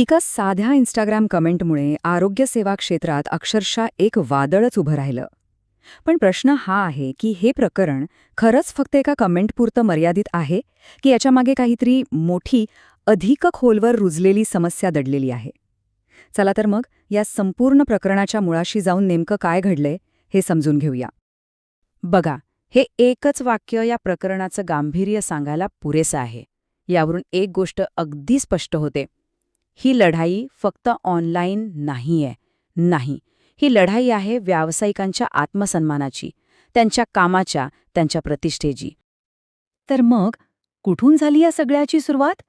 एका साध्या इंस्टाग्राम कमेंटमुळे आरोग्यसेवा क्षेत्रात अक्षरशः एक वादळच उभं राहिलं. पण प्रश्न हा आहे की हे प्रकरण खरंच फक्त एका कमेंटपुरतं मर्यादित आहे? की याच्यामागे काहीतरी मोठी अधिक खोलवर रुजलेली समस्या दडलेली आहे? चला तर मग या संपूर्ण प्रकरणाच्या मुळाशी जाऊन नेमकं काय घडलंय हे समजून घेऊया. बघा हे एकच वाक्य या प्रकरणाचं गांभीर्य सांगायला पुरेसं आहे. यावरून एक गोष्ट अगदी स्पष्ट होते. ही लढाई फक्त ऑनलाईन नाहीये. नाही. ही लढाई आहे व्यावसायिकांच्या आत्मसन्मानाची त्यांच्या कामाच्या त्यांच्या प्रतिष्ठेची. तर मग कुठून झाली या सगळ्याची सुरुवात?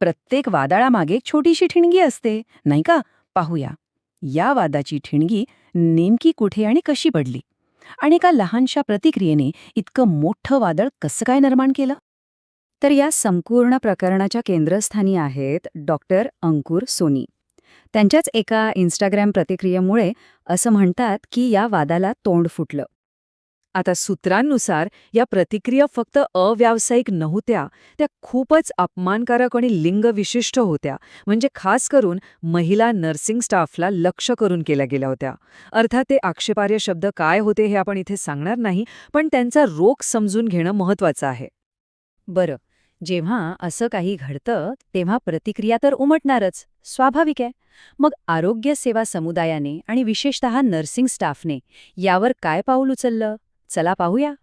प्रत्येक वादळामागे एक छोटीशी ठिणगी असते नाही का? पाहूया. या वादाची ठिणगी नेमकी कुठे आणि कशी पडली? आणि एका लहानशा प्रतिक्रियेने इतकं मोठं वादळ कसं काय निर्माण केलं? तर या संपूर्ण प्रकरणाच्या केंद्रस्थानी आहेत डॉक्टर अंकुर सोनी. त्यांच्याच एका इन्स्टाग्राम प्रतिक्रियेमुळे असं म्हणतात की या वादाला तोंड फुटलं. आता सूत्रांनुसार या प्रतिक्रिया फक्त अव्यावसायिक नव्हत्या त्या खूपच अपमानकारक आणि लिंगविशिष्ट होत्या. म्हणजे खास करून महिला नर्सिंग स्टाफला लक्ष करून केल्या गेल्या होत्या. अर्थात ते आक्षेपार्ह शब्द काय होते हे आपण इथे सांगणार नाही पण त्यांचा रोख समजून घेणं महत्वाचं आहे. बरं जेव्हा असं काही घडतं तेव्हा प्रतिक्रिया तर उमटणारच. स्वाभाविक आहे. मग आरोग्य सेवा समुदायाने आणि विशेषतः नर्सिंग स्टाफने यावर काय पाऊल उचललं? चला पाहूया.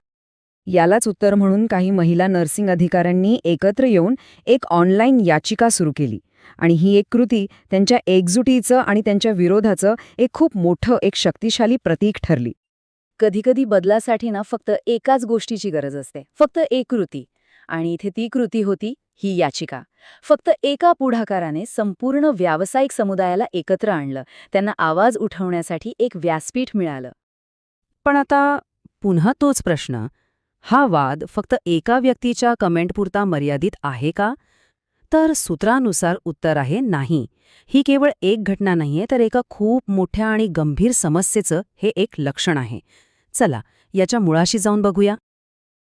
यालाच उत्तर म्हणून काही महिला नर्सिंग अधिकाऱ्यांनी एकत्र येऊन एक ऑनलाईन याचिका सुरू केली. आणि ही एक कृती त्यांच्या एकजुटीचं आणि त्यांच्या विरोधाचं एक खूप मोठं एक शक्तिशाली प्रतीक ठरली. कधीकधी बदलासाठी ना फक्त एकाच गोष्टीची गरज असते. फक्त एक कृती. आणि इथे ती कृती होती ही याचिका. फक्त एका पुढाकाराने संपूर्ण व्यावसायिक समुदायाला एकत्र आणलं. त्यांना आवाज उठवण्यासाठी एक व्यासपीठ मिळालं. पण आता पुन्हा तोच प्रश्न. हा वाद फक्त एका व्यक्तीच्या कमेंटपुरता मर्यादित आहे का? तर सूत्रानुसार उत्तर आहे नाही. ही केवळ एक घटना नाहीये तर एका खूप मोठ्या आणि गंभीर समस्येचं हे एक लक्षण आहे. चला याच्या मुळाशी जाऊन बघूया.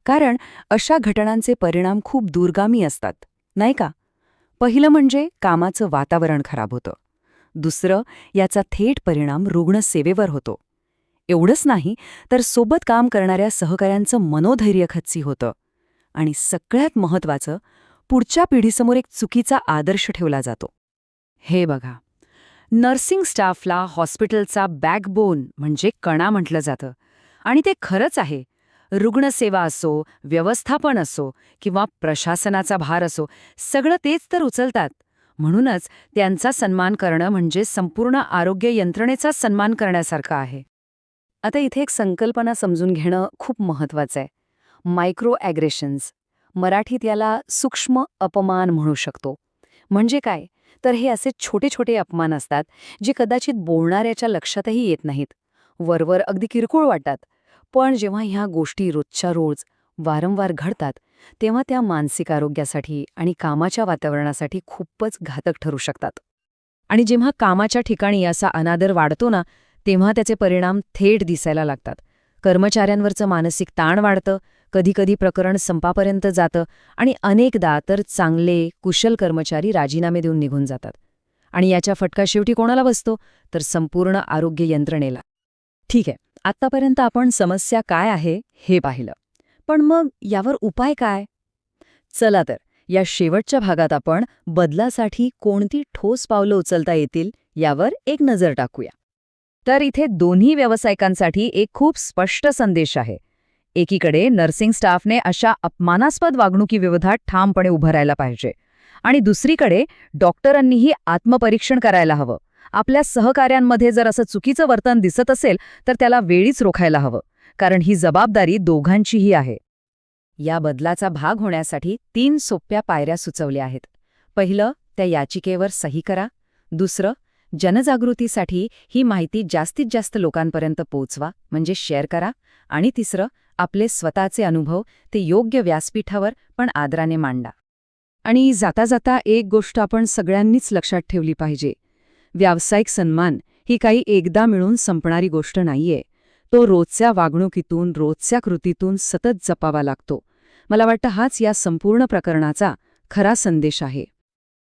कारण अशा घटनांचे परिणाम खूप दूरगामी असतात नाही का? पहिलं म्हणजे कामाचं वातावरण खराब होतं. दुसरं याचा थेट परिणाम रुग्णसेवेवर होतो. एवढंच नाही तर सोबत काम करणाऱ्या सहकाऱ्यांचं मनोधैर्य खच्ची होतं. आणि सगळ्यात महत्वाचं पुढच्या पिढीसमोर एक चुकीचा आदर्श ठेवला जातो. हे बघा नर्सिंग स्टाफला हॉस्पिटलचा बॅकबोन म्हणजे कणा म्हटलं जातं. आणि ते खरंच आहे रुग्णसेवा असो व्यवस्थापन असो किंवा प्रशासनाचा भार असो सगळं तेच तर उचलतात. म्हणूनच त्यांचा सन्मान करणं म्हणजे संपूर्ण आरोग्य यंत्रणेचा सन्मान करण्यासारखं आहे. आता इथे एक संकल्पना समजून घेणं खूप महत्वाचं आहे. Micro aggressions. मराठीत याला सूक्ष्म अपमान म्हणू शकतो. म्हणजे काय? तर हे असे छोटे छोटे अपमान असतात जे कदाचित बोलणाऱ्याच्या लक्षातही येत नाहीत. वरवर अगदी किरकोळ वाटतात. पण जेव्हा ह्या गोष्टी रोजच्या रोज वारंवार घडतात तेव्हा त्या मानसिक आरोग्यासाठी आणि कामाच्या वातावरणासाठी खूपच घातक ठरू शकतात. आणि जेव्हा कामाच्या ठिकाणी असा अनादर वाढतो ना तेव्हा त्याचे परिणाम थेट दिसायला लागतात. कर्मचाऱ्यांवरचं मानसिक ताण वाढतं कधीकधी प्रकरण संपापर्यंत जातं आणि अनेकदा तर चांगले कुशल कर्मचारी राजीनामे देऊन निघून जातात. आणि याच्या फटका शेवटी कोणाला बसतो? तर संपूर्ण आरोग्य यंत्रणेला. ठीक आहे. आत्तापर्यंत आपण समस्या काय आहे हे पाहिलं. पण मग यावर उपाय काय? चला तर या शेवटच्या भागात आपण बदलासाठी कोणती ठोस पावलं उचलता येतील यावर एक नजर टाकूया. तर इथे दोन्ही व्यावसायिकांसाठी एक खूप स्पष्ट संदेश आहे. एकीकडे नर्सिंग स्टाफने अशा अपमानास्पद वागणुकीविरोधात ठामपणे उभं राहायला पाहिजे आणि दुसरीकडे डॉक्टरांनीही आत्मपरीक्षण करायला हवं. आपल्या सहकाऱ्यांमध्ये जर असं चुकीचं वर्तन दिसत असेल तर त्याला वेळीच रोखायला हवं. कारण ही जबाबदारी दोघांचीही आहे. या बदलाचा भाग होण्यासाठी तीन सोप्या पायऱ्या सुचवल्या आहेत. पहिलं त्या याचिकेवर सही करा. दुसरं जनजागृतीसाठी ही माहिती जास्तीत जास्त लोकांपर्यंत पोचवा म्हणजे शेअर करा. आणि तिसरं आपले स्वतःचे अनुभव ते योग्य व्यासपीठावर पण आदराने मांडा. आणि जाता जाता एक गोष्ट आपण सगळ्यांनीच लक्षात ठेवली पाहिजे. व्यावसायिक सन्मान ही काही एकदा मिळून संपणारी गोष्ट नाहीये. तो रोजच्या वागणुकीतून रोजच्या कृतीतून सतत जपावा लागतो. मला वाटतं हाच या संपूर्ण प्रकरणाचा खरा संदेश आहे.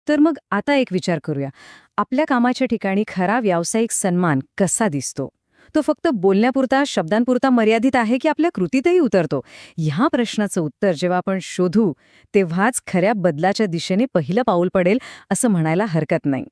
तर मग आता एक विचार करूया. आपल्या कामाच्या ठिकाणी खरा व्यावसायिक सन्मान कसा दिसतो? तो फक्त बोलण्यापुरता शब्दांपुरता मर्यादित आहे की आपल्या कृतीतही उतरतो? ह्या प्रश्नाचं उत्तर जेव्हा आपण शोधू तेव्हाच खऱ्या बदलाच्या दिशेने पहिलं पाऊल पडेल असं म्हणायला हरकत नाही.